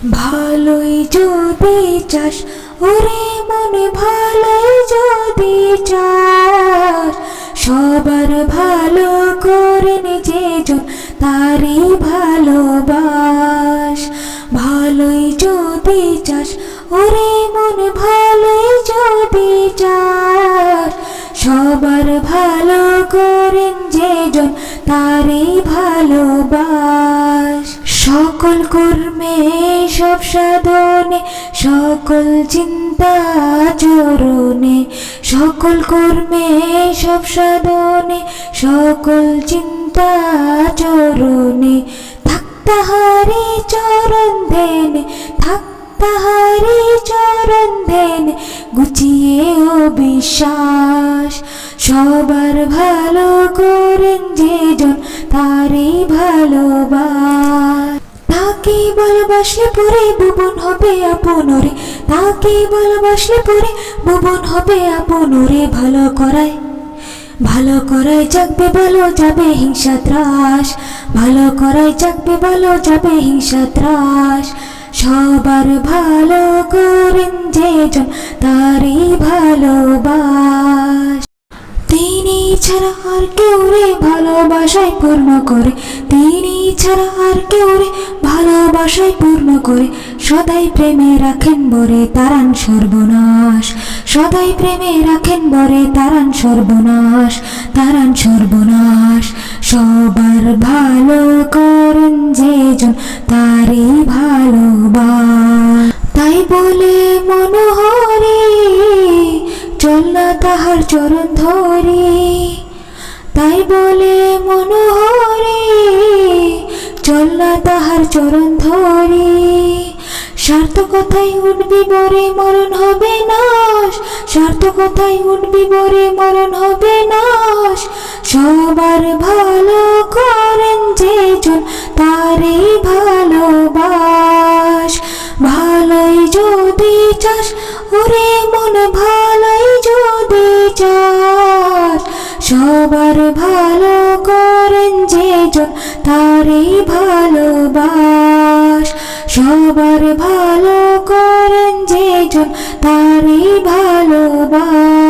ভালোই যদি চাস, ওরে মনে ভালোই যদি চাস। সবার ভালো করে নিজেজন তারই ভালোবাস। ভালোই যদি চাস, ওরে মনে ভালোই যদি চাস। সবার ভালো করেন যেজন তারই ভালোবাস। সকল কর্মে, সব সাধনে, সকল চিন্তা চরণে, সকল কর্মে, সব সাধনে, সকল চিন্তা চরণে তাহারি চরণ দেনে, থাক তাহারি চরণ দেনে, গুছিয়ে ও বিশ্বাস সবার ভালো করেন যেজন তারই ভালোবাস। ভালোবাসলে পরে ভুবন হবে আপনরে। তাকে ভালোবাসলে পরে ভুবন হবে আপনরে। ভালো করায়, ভালো করাই জাগবে, ভালো যাবে হিংসা ত্রাস। ভালো করাই জাগবে, ভালো যাবে হিংসা ত্রাস। সবার ভালো করেন যেজন তারই ভালোবাস। তিনি ছাড়া আর কেউ রে ভালোবাসায় পূর্ণ করে। তিনি ছাড়া আর কেউ রে ভালোবাসায় পূর্ণ করে, সদাই প্রেমে রাখেন বরে তারান সর্বনাশ। সদাই প্রেমে রাখেন বরে তারান সর্বনাশ তারান সর্বনাশ। সবার ভালো করেন যেজন, তারই ভালোবাস। তাই বলে মনোহরি, চল না তাহার চরণ ধরি। তাই বলে মনোহরি তাহার চরণ ধরে। স্বার্থ কথাই উঠবি বরে মরণ হবে নাশ। স্বার্থ কথাই উঠবি বরে মরণ হবে নাশ। সবার ভালো করেন যে যেজন তারই ভালোবাস। ভালোই যদি চাস, ওরে মন ভালোই যদি চাস। সবার ভালো করেন যেজন তারই ভালোবাস সবার ভালো করেন যেজন তারি ভালোবাস।